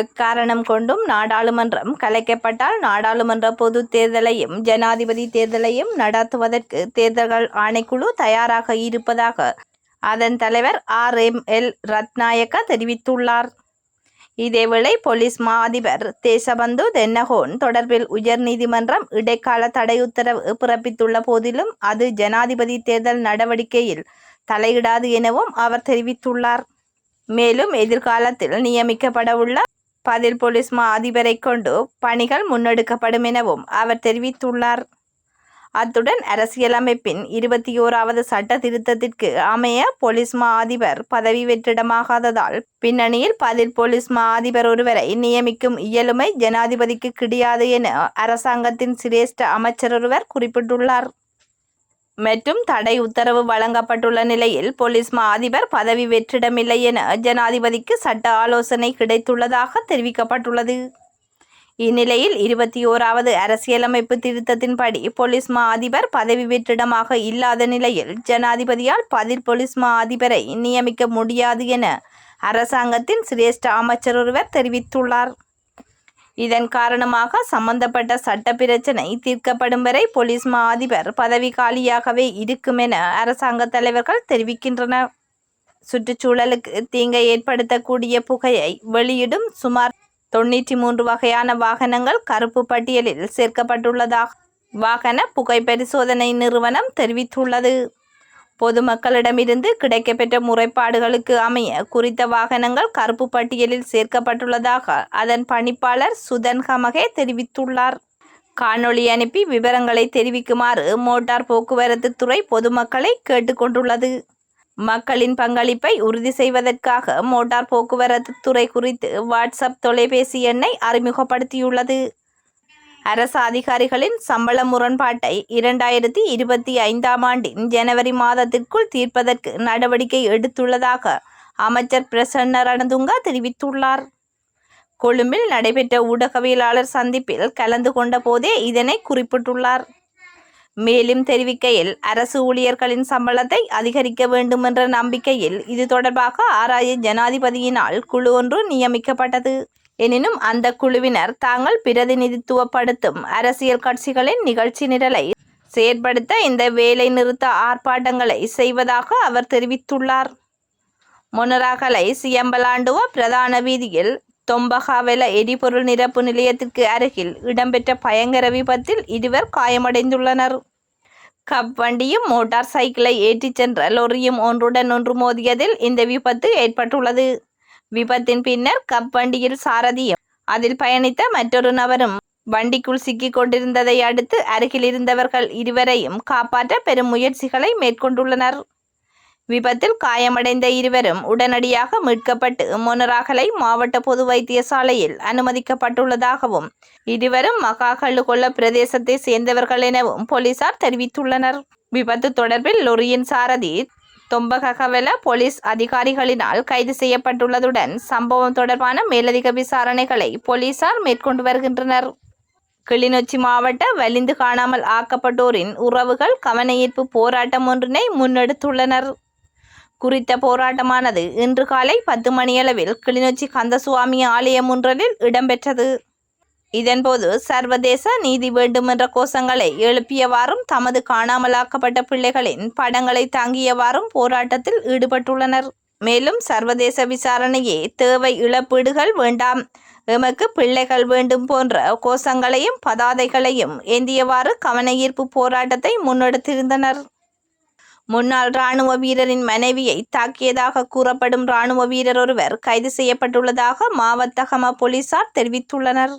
எக்காரணம் கொண்டும் நாடாளுமன்றம் கலைக்கப்பட்டால் நாடாளுமன்ற பொது தேர்தலையும் ஜனாதிபதி தேர்தலையும் நடத்துவதற்கு தேர்தல்கள் ஆணைக்குழு தயாராக இருப்பதாக அதன் தலைவர் ஆர் எம் எல் ரத்நாயக்க தெரிவித்துள்ளார். இதேவேளை போலீஸ் மா அதிபர் தேசபந்து தென்னகோன் தொடர்பில் உயர்நீதிமன்றம் இடைக்கால தடை உத்தரவு பிறப்பித்துள்ள போதிலும் அது ஜனாதிபதி தேர்தல் நடவடிக்கையில் தலையிடாது எனவும் அவர் தெரிவித்துள்ளார். மேலும் எதிர்காலத்தில் நியமிக்கப்படவுள்ள பதில் போலீஸ் மா அதிபரை கொண்டு பணிகள் முன்னெடுக்கப்படும் எனவும் அவர் தெரிவித்துள்ளார். அத்துடன் அரசியலமைப்பின் இருபத்தி ஓராவது சட்ட திருத்தத்திற்கு அமைய போலீஸ் மா அதிபர் பதவி வெற்றிடமாகாததால் பின்னணியில் பதில் போலீஸ் மா அதிபர் ஒருவரை நியமிக்கும் இயலுமை ஜனாதிபதிக்கு கிடையாது என அரசாங்கத்தின் சிரேஷ்ட அமைச்சர் ஒருவர் குறிப்பிட்டுள்ளார். மற்றும் தடை உத்தரவு வழங்கப்பட்டுள்ள நிலையில் போலீஸ் மா அதிபர் பதவி வெற்றிடமில்லை என ஜனாதிபதிக்கு சட்ட ஆலோசனை கிடைத்துள்ளதாக தெரிவிக்கப்பட்டுள்ளது. இந்நிலையில் இருபத்தி ஓராவது அரசியலமைப்பு திருத்தத்தின்படி போலீஸ் மா அதிபர் பதவி வெற்றிடமாக இல்லாத நிலையில் ஜனாதிபதியால் பதில் போலீஸ் மா அதிபரை நியமிக்க முடியாது என அரசாங்கத்தின் சிரேஷ்ட அமைச்சர் ஒருவர் தெரிவித்துள்ளார். இதன் காரணமாக சம்பந்தப்பட்ட சட்ட பிரச்சினை தீர்க்கப்படும் வரை போலீஸ் மா அதிபர் பதவி காலியாகவே இருக்கும் என அரசாங்க தலைவர்கள் தெரிவிக்கின்றனர். சுற்றுச்சூழலுக்கு தீங்கை ஏற்படுத்தக்கூடிய புகையை வெளியிடும் சுமார் தொண்ணூற்றி மூன்று வகையான வாகனங்கள் கருப்பு பட்டியலில் சேர்க்கப்பட்டுள்ளதாக வாகன புகை பரிசோதனை நிறுவனம் தெரிவித்துள்ளது. பொதுமக்களிடமிருந்து கிடைக்கப்பெற்ற முறைப்பாடுகளுக்கு அமைய குறித்த வாகனங்கள் கருப்பு பட்டியலில் சேர்க்கப்பட்டுள்ளதாக அதன் பணிப்பாளர் சுதன் ஹமகே தெரிவித்துள்ளார். காணொளி அனுப்பி விவரங்களை தெரிவிக்குமாறு மோட்டார் போக்குவரத்து துறை பொதுமக்களை கேட்டுக்கொண்டுள்ளது. மக்களின் பங்களிப்பை உறுதி செய்வதற்காக மோட்டார் போக்குவரத்து துறை குறித்து வாட்ஸ்அப் தொலைபேசி எண்ணை அறிமுகப்படுத்தியுள்ளது. அரசு அதிகாரிகளின் சம்பள முரண்பாட்டை இரண்டாயிரத்தி இருபத்தி ஐந்தாம் ஆண்டின் ஜனவரி மாதத்திற்குள் தீர்ப்பதற்கு நடவடிக்கை எடுத்துள்ளதாக அமைச்சர் பிரசன்ன ரணதுங்கா தெரிவித்துள்ளார். கொழும்பில் நடைபெற்ற ஊடகவியலாளர் சந்திப்பில் கலந்து கொண்ட போதே இதனை குறிப்பிட்டுள்ளார். மேலும் தெரிவிக்கையில் அரசு ஊழியர்களின் சம்பளத்தை அதிகரிக்க வேண்டும் என்ற நம்பிக்கையில் இது தொடர்பாக ஆராய ஜனாதிபதியினால் குழு ஒன்று நியமிக்கப்பட்டது. எனினும் அந்த குழுவினர் தாங்கள் பிரதிநிதித்துவப்படுத்தும் அரசியல் கட்சிகளின் நிகழ்ச்சி நிரலை செயற்படுத்த இந்த வேலை நிறுத்த ஆர்ப்பாட்டங்களை செய்வதாக அவர் தெரிவித்துள்ளார். மொனராகலை சியம்பலாண்டுவ பிரதான வீதியில் தொம்பகாவெல எரிபொருள் நிரப்பு நிலையத்திற்கு அருகில் இடம்பெற்ற பயங்கர விபத்தில் இருவர் காயமடைந்துள்ளனர். கப் வண்டியும் மோட்டார் சைக்கிளை ஏற்றிச் சென்ற லொரியும் ஒன்றுடன் ஒன்று மோதியதில் இந்த விபத்து ஏற்பட்டுள்ளது. விபத்தின் பின்னர் கப் வண்டியில் சாரதியும் அதில் பயணித்த மற்றொரு நபரும் வண்டிக்குள் சிக்கிக் கொண்டிருந்ததை அடுத்து அருகில் இருந்தவர்கள் இருவரையும் காப்பாற்ற பெரும் முயற்சிகளை மேற்கொண்டுள்ளனர். விபத்தில் காயமடைந்த இருவரும் உடனடியாக மீட்கப்பட்டு மொனராகலை மாவட்ட பொது வைத்தியசாலையில் அனுமதிக்கப்பட்டுள்ளதாகவும் இருவரும் மகாகல்லுகொள்ள பிரதேசத்தை சேர்ந்தவர்கள் எனவும் போலீசார் தெரிவித்துள்ளனர். விபத்து தொடர்பில் லொரியின் சாரதி தொம்பககவல போலீஸ் அதிகாரிகளினால் கைது செய்யப்பட்டுள்ளதுடன் சம்பவம் தொடர்பான மேலதிக விசாரணைகளை போலீசார் மேற்கொண்டு வருகின்றனர். கிளிநொச்சி மாவட்ட வலிந்து காணாமல் ஆக்கப்பட்டோரின் உறவுகள் கவனஈர்ப்பு போராட்டம் ஒன்றினை முன்னெடுத்துள்ளனர். குறித்த போராட்டமானது இன்று காலை பத்து மணியளவில் கிளிநொச்சி கந்தசுவாமி ஆலயம் ஒன்றலில் இடம்பெற்றது. இதன்போது சர்வதேச நீதி வேண்டுமென்ற கோஷங்களை எழுப்பியவாறும் தமது காணாமலாக்கப்பட்ட பிள்ளைகளின் படங்களை தாங்கியவாறும் போராட்டத்தில் ஈடுபட்டுள்ளனர். மேலும் சர்வதேச விசாரணையே தேவை இழப்பீடுகள் வேண்டாம். எமக்கு பிள்ளைகள் வேண்டும் போன்ற கோஷங்களையும் பதாதைகளையும் ஏந்தியவாறு கவனஈர்ப்பு போராட்டத்தை முன்னெடுத்திருந்தனர். முன்னாள் ராணுவ வீரரின் மனைவியை தாக்கியதாக கூறப்படும் ராணுவ வீரர் ஒருவர் கைது செய்யப்பட்டுள்ளதாக மாவத்தகம போலீசார் தெரிவித்துள்ளனர்.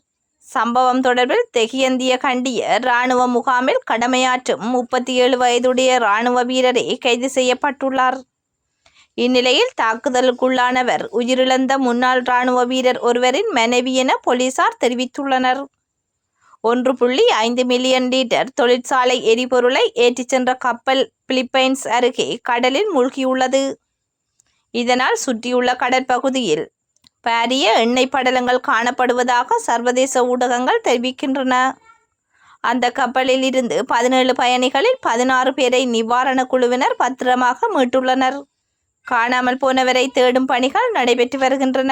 சம்பவம் தொடர்பில் தெகியந்திய கண்டிய இராணுவ முகாமில் கடமையாற்றும் முப்பத்தி ஏழு வயதுடைய இராணுவ வீரரே கைது செய்யப்பட்டுள்ளார். இந்நிலையில் தாக்குதலுக்குள்ளானவர் உயிரிழந்த முன்னாள் இராணுவ வீரர் ஒருவரின் மனைவி என போலீசார் தெரிவித்துள்ளனர். ஒன்று புள்ளி ஐந்து மில்லியன் லிட்டர் தொழிற்சாலை எரிபொருளை ஏற்றிச் சென்ற கப்பல் பிலிப்பைன்ஸ் அருகே கடலில் மூழ்கியுள்ளது. இதனால் சுற்றியுள்ள கடற்பகுதியில் பாரிய எண்ணெய் படலங்கள் காணப்படுவதாக சர்வதேச ஊடகங்கள் தெரிவிக்கின்றன. அந்த கப்பலில் இருந்து பதினேழு பயணிகளில் பதினாறு பேரை நிவாரண குழுவினர் பத்திரமாக மீட்டுள்ளனர். காணாமல் போனவரை தேடும் பணிகள் நடைபெற்று வருகின்றன.